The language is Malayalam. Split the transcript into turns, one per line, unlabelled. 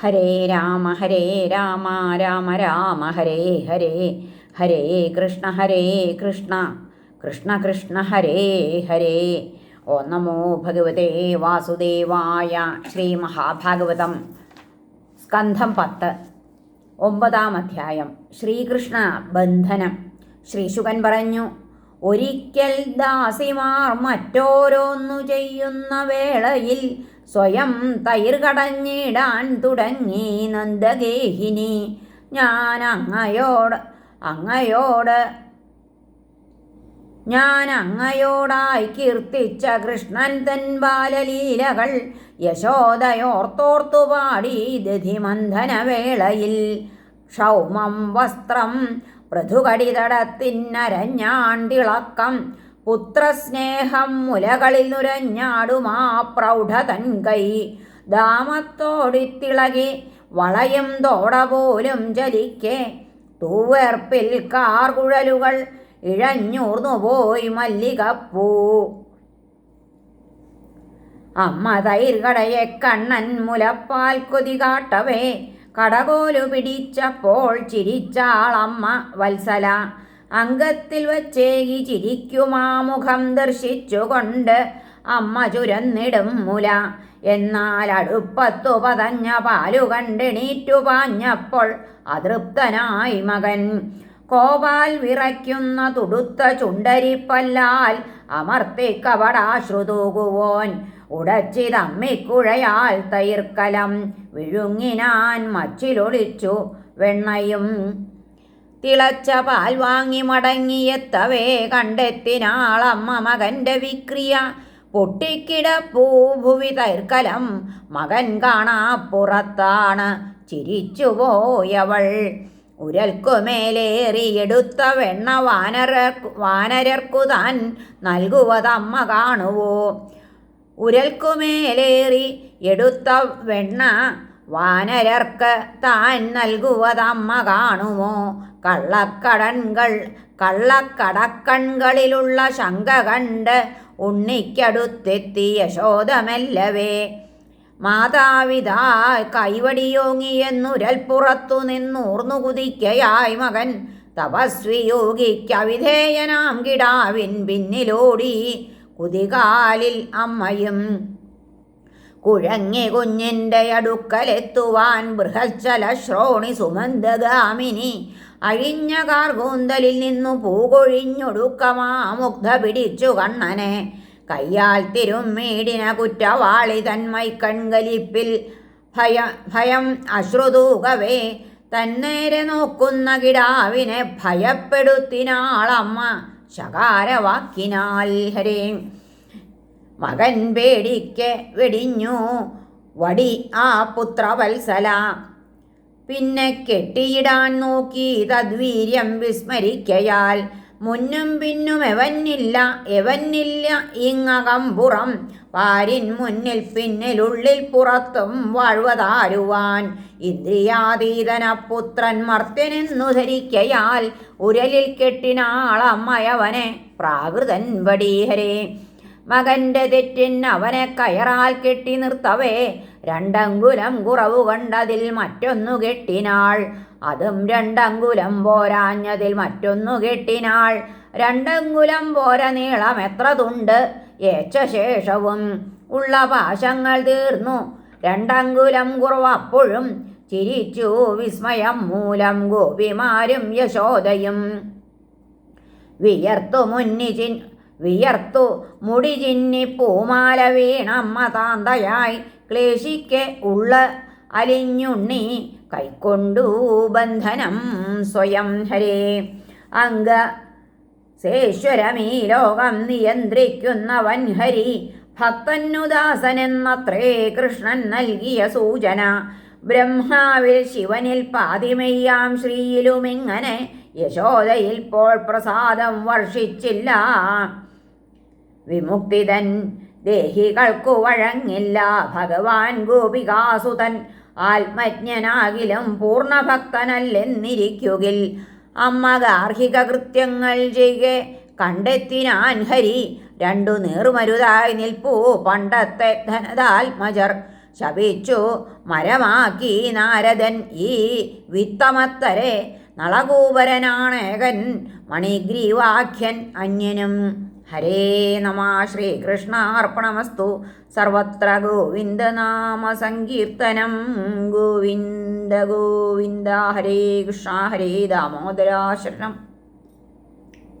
ഹരേ രാമ ഹരേ രാമ രാമ രാമ ഹരേ ഹരേ ഹരേ കൃഷ്ണ ഹരേ കൃഷ്ണ കൃഷ്ണ കൃഷ്ണ ഹരേ ഹരേ. ഓ നമോ ഭഗവതേ വാസുദേവായ ശ്രീ മഹാഭാഗവതം. സ്കന്ധം പത്ത് ഒമ്പതാം അധ്യായം. ശ്രീകൃഷ്ണ ബന്ധനം. ശ്രീശുകൻ പറഞ്ഞു ഒരിക്കൽ ദാസിമാർ മറ്റോരോന്നു ചെയ്യുന്ന വേളയിൽ സ്വയം തൈർ കടഞ്ഞിടാൻ തുടങ്ങി നന്ദഗേഹിനി. ഞാൻ അങ്ങയോട് അങ്ങയോട് ഞാൻ അങ്ങയോടായി കീർത്തിച്ച കൃഷ്ണൻ തൻ ബാലലീലകൾ യശോദയോർത്തോർത്തു പാടി ദധിമന്ധനവേളയിൽ. ക്ഷൗമം വസ്ത്രം പൃഥുകടിതടത്തിന്നരഞ്ഞാണ്ടിളക്കം പുത്രസ്നേഹം മുലകളിൽ നുരഞ്ഞാടുമാ പ്രൗഢതൻ കൈ ദാമത്തോടിത്തിളകി വളയും തോട പോലും ചലിക്കെ തൂവേർപ്പിൽ കാർകുഴലുകൾ ഇഴഞ്ഞൂർന്നുപോയി മല്ലികപ്പൂ. അമ്മ തൈർകടയെ കണ്ണൻ മുലപ്പാൽ കൊതി കാട്ടവേ. കടകോലു പിടിച്ചപ്പോൾ ചിരിച്ചാളമ്മ വത്സല. അംഗത്തിൽ വച്ചേകി ഈ ചിരിക്കുമാമുഖം ദർശിച്ചുകൊണ്ട് അമ്മ ചുരന്നിടും മുല. എന്നാൽ അടുപ്പത്തു പതഞ്ഞ പാലു കണ്ടെണീറ്റു പാഞ്ഞപ്പോൾ അതൃപ്തനായി മകൻ. കോപാൽ വിറയ്ക്കുന്ന തുടുത്ത ചുണ്ടരിപ്പല്ലാൽ അമർത്തി കവടാശ്രുതൂകുവോൻ ഉടച്ചിതമ്മിക്കുഴയാൽ തൈർക്കലം. വിഴുങ്ങിനാൻ മച്ചിലൊളിച്ചു വെണ്ണയും തിളച്ച പാൽ വാങ്ങി മടങ്ങിയെത്തവേ കണ്ടെത്തിനാളമ്മ മകന്റെ വിക്രിയ. പൊട്ടിക്കിടപ്പൂ ഭുവി തൈർക്കലം മകൻ കാണാപ്പുറത്താണ് ചിരിച്ചുപോയവൾ ഉരൽക്കുമേലേറിയെടുത്ത വെണ്ണ വാനര വാനരർക്കു താൻ നൽകുവതമ്മ കാണുവോ? ഉരൽക്കുമേലേറി എടുത്ത വെണ്ണ വാനരർക്ക് താൻ നൽകുവതമ്മ കാണുമോ? കള്ളക്കടൻകൾ കള്ളക്കടക്കൺകളിലുള്ള ശങ്ക കണ്ട് ഉണ്ണിക്കടുത്തെത്തി യശോദമല്ലവേ. മാതാവിതാ കൈവടിയോങ്ങിയെന്നുരൽപ്പുറത്തു നിന്നൂർന്നു കുതിക്കയായി മകൻ. തപസ്വിയോഗിക്കവിധേയനാം കിടാവിൻ പിന്നിലോടി കുതികാലിൽ അമ്മയും കുഴങ്ങി കുഞ്ഞിന്റെ അടുക്കലെത്തുവാൻ ബൃഹച്ചല ശ്രോണി സുമന്ദഗാമിനി അഴിഞ്ഞ കാർകൂന്തലിൽ നിന്നു പൂകൊഴിഞ്ഞൊടുക്കമാ മുഗ്ധ പിടിച്ചു കണ്ണനെ. കയ്യാൽ തിരുമ്മീടിന കുറ്റവാളി തന്മൈ കൺകലിപ്പിൽ ഭയ ഭയം അശ്രുതൂകവേ തന്നേരെ നോക്കുന്ന കിടാവിനെ ഭയപ്പെടുത്തിനാളമ്മ. ശകാരവാക്കിനാൽ ഹരേ. മകൻ പേടിക്ക് വെടിഞ്ഞു. വടി ആ പുത്രവത്സല. പിന്നെ കെട്ടിയിടാൻ നോക്കി തദ്വീര്യം വിസ്മരിക്കയാൽ. മുന്നും പിന്നും എവന്നില്ല എവന്നില്ല ഇങ്ങകമ്പുറം പാരിൻ മുന്നിൽ പിന്നിലുള്ളിൽ പുറത്തും വാഴ്വതാരുവാൻ. ഇന്ദ്രിയാതീതന പുത്രൻ മർത്യനെന്നു ധരിക്കയാൽ ഉരലിൽ കെട്ടിനാളമ്മയവനെ പ്രാകൃതൻ വടീഹരേ. മകന്റെ തെറ്റിൻ അവനെ കയറാൽ കെട്ടി നിർത്തവേ. രണ്ടങ്കുലം കുറവു കണ്ടതിൽ മറ്റൊന്നു കെട്ടിനാൾ. അതും രണ്ടങ്കുലം പോരാഞ്ഞതിൽ മറ്റൊന്നു കെട്ടിനാൾ. രണ്ടങ്കുലം പോര നീളം എത്രതുണ്ട്? ഏച്ച ശേഷവും ഉള്ള പാശങ്ങൾ തീർന്നു. രണ്ടങ്കുലം കുറവപ്പോഴും ചിരിച്ചു വിസ്മയം മൂലം ഗോപിമാരും യശോദയും. വിയർത്തു മുന്നി ചിൻ വിയർത്തു. മുടി ചിന്നി പൂമാല വീണമ്മ താന്തയായി ക്ലേശിക്കെ ഉള്ള അലിഞ്ഞുണ്ണി. കൈക്കൊണ്ടു ബന്ധനം സ്വയം ഹരേ. അംഗ സേശ്വരമീ ലോകം നിയന്ത്രിക്കുന്നവൻ ഹരി. ഭക്തന്നുദാസനെന്നത്രേ കൃഷ്ണൻ നൽകിയ സൂചന. ബ്രഹ്മാവിൽ ശിവനിൽ പാതിമെയ്യാം ശ്രീയിലുമിങ്ങനെ. യശോദയിൽ പോൾ പ്രസാദം വർഷിച്ചില്ല. വിമുക്തിതൻ ദേഹികൾക്കു വഴങ്ങില്ല ഭഗവാൻ ഗോപികാസുതൻ. ആത്മജ്ഞനാകിലും പൂർണഭക്തനല്ലെന്നിരിക്കുകിൽ അമ്മ ഗാർഹിക കൃത്യങ്ങൾ ചെയ്യെ. കണ്ടെത്തിനാൻ ഹരി. രണ്ടു നീർമരുതായി നിൽപ്പൂ പണ്ടത്തെ ധനതാത്മജർ ശപിച്ചു മരമാക്കി നാരദൻ ഈ വിത്തമത്തരെ. നളകൂപരനാണേകൻ മണിഗ്രീവാഖ്യൻ അന്യനും ഹരേ നമ ശ്രീകൃഷ്ണാർപ്പണമസ്തു. സർവത്ര ഗോവിന്ദനാമ സങ്കീർത്തനം. ഗോവിന്ദ ഗോവിന്ദ ഹരേ കൃഷ്ണ ഹരേ ദാമോദരാശരണം.